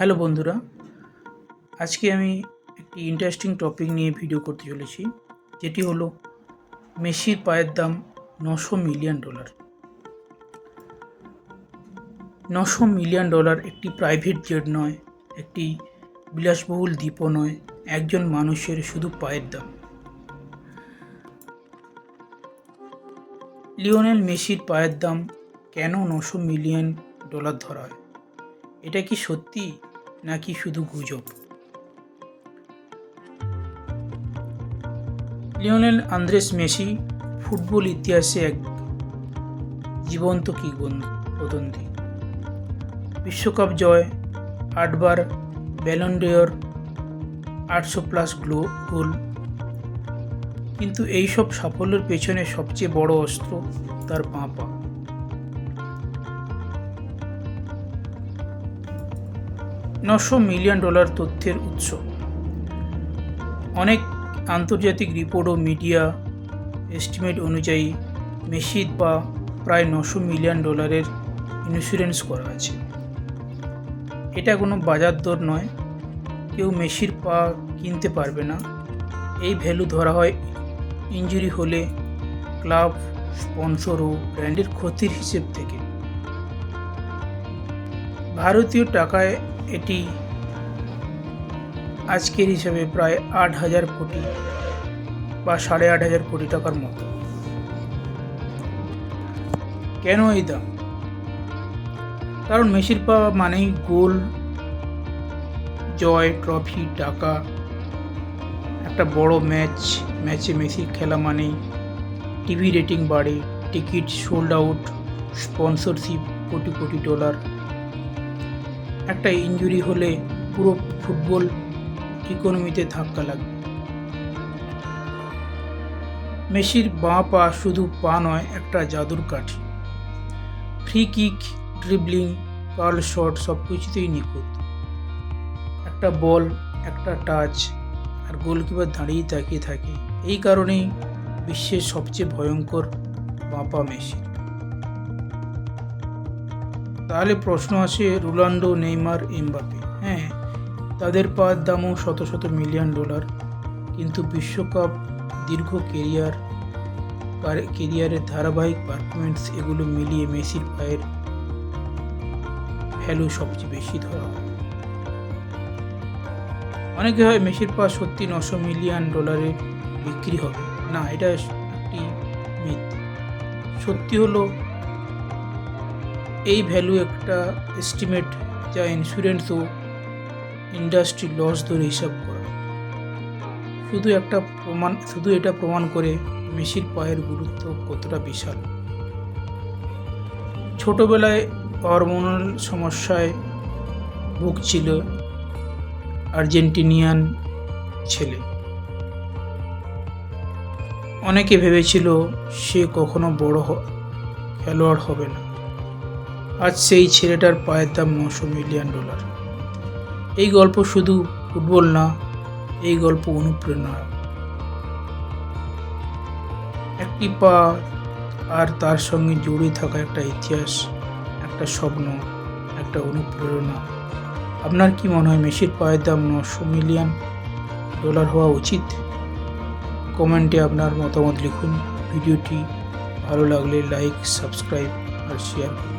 Hello বন্ধুরা, আজকে আমি একটি ইন্টারেস্টিং টপিক নিয়ে ভিডিও করতে চলেছি, যেটি হলো মেসির পায়ের দাম নশো মিলিয়ন ডলার নশো মিলিয়ন ডলার একটি প্রাইভেট জেট নয়, একটি বিলাসবহুল দ্বীপও নয়, একজন মানুষের শুধু পায়ের দাম। লিওনেল মেসির পায়ের দাম কেন নশো মিলিয়ন ডলার ধরা হয়? এটা কি সত্যি? নাকি শুধু গুজব? লিওনেল আন্দ্রেস মেসি ফুটবল ইতিহাসে এক জীবন্ত কি কিংবদন্তি বিশ্বকাপ জয়, আটবার ব্যালন্ডেয়র আটশো প্লাস গ্লো গোল। কিন্তু এইসব সাফল্যের পেছনে সবচেয়ে বড় অস্ত্র তার বাঁ পা নশো মিলিয়ন ডলার তথ্যের উৎস। অনেক আন্তর্জাতিক রিপোর্ট ও মিডিয়া এস্টিমেট অনুযায়ী মেসিদ বা প্রায় নশো মিলিয়ন ডলারের ইন্স্যুরেন্স করা আছে। এটা কোনো বাজার দর নয়। কেউ মেসির পা কিনতে পারবে না। এই ভ্যালু ধরা হয় ইঞ্জুরি হলে ক্লাব, স্পন্সর ও ব্র্যান্ডের ক্ষতির হিসেব থেকে। ভারতীয় টাকায় এটি আজকের হিসাবে প্রায় আট হাজার কোটি বা সাড়ে আট হাজার কোটি টাকার মতো। কেন এই দাম? কারণ মেসির পাওয়া মানেই গোল, জয়, ট্রফি, টাকা, একটা বড় ম্যাচ। ম্যাচে মেসির খেলা মানেই টিভি রেটিং বাড়ে, ticket sold out, sponsorship, crore crore dollar. একটা ইঞ্জুরি হলে পুরো ফুটবল ইকোনমিতে ধাক্কা লাগবে। মেসির বাঁ পা শুধু পা নয়, একটা জাদুর কাঠি। Free kick dribbling curl shot সব কিছুতেই নিখুঁত। একটা বল একটা টাচ আর গোলকিপার দাঁড়িয়ে তাকিয়ে থাকে। এই কারণেই বিশ্বের সবচেয়ে ভয়ঙ্কর বাঁপা মেসি তাহলে প্রশ্ন আসে রোনাল্ডো নেইমার, এমবাপে। হ্যাঁ তাদের পাওয়ার দামও শত শত মিলিয়ন ডলার। কিন্তু বিশ্বকাপ, দীর্ঘ কেরিয়ার কেরিয়ারের ধারাবাহিক পারফরমেন্স এগুলো মিলিয়ে মেসির পায়ের ভ্যালু সবচেয়ে বেশি ধরা হয়। অনেকে হয় মেসির পা সত্যি নশো মিলিয়ন ডলারে বিক্রি হবে। না, এটা একটি মিথ। সত্যি হলো এই ভ্যালু একটা এস্টিমেট যা ইন্স্যুরেন্স ও ইন্ডাস্ট্রি লস ধরে হিসাব করা। শুধু একটা প্রমাণ, শুধু এটা প্রমাণ করে মেসির পায়ের গুরুত্ব কতটা বিশাল। ছোটবেলায় হরমোনাল সমস্যায় ভুগছিল আর্জেন্টিনিয়ান ছেলে। অনেকে ভেবেছিল সে কখনো বড় খেলোয়াড় হবে না। আজ সেই ছেলেটার পায়ের দাম নশো মিলিয়ন ডলার। এই গল্প শুধু ফুটবল না, এই গল্প অনুপ্রেরণা। একটি পা আর তার সঙ্গে জড়িয়ে থাকা একটা ইতিহাস, একটা স্বপ্ন, একটা অনুপ্রেরণা। আপনার কি মনে হয় মেসির পায়ের দাম নশো মিলিয়ন ডলার হওয়া উচিত? কমেন্টে আপনার মতামত লিখুন। ভিডিওটি ভালো লাগলে লাইক, সাবস্ক্রাইব আর শেয়ার করুন।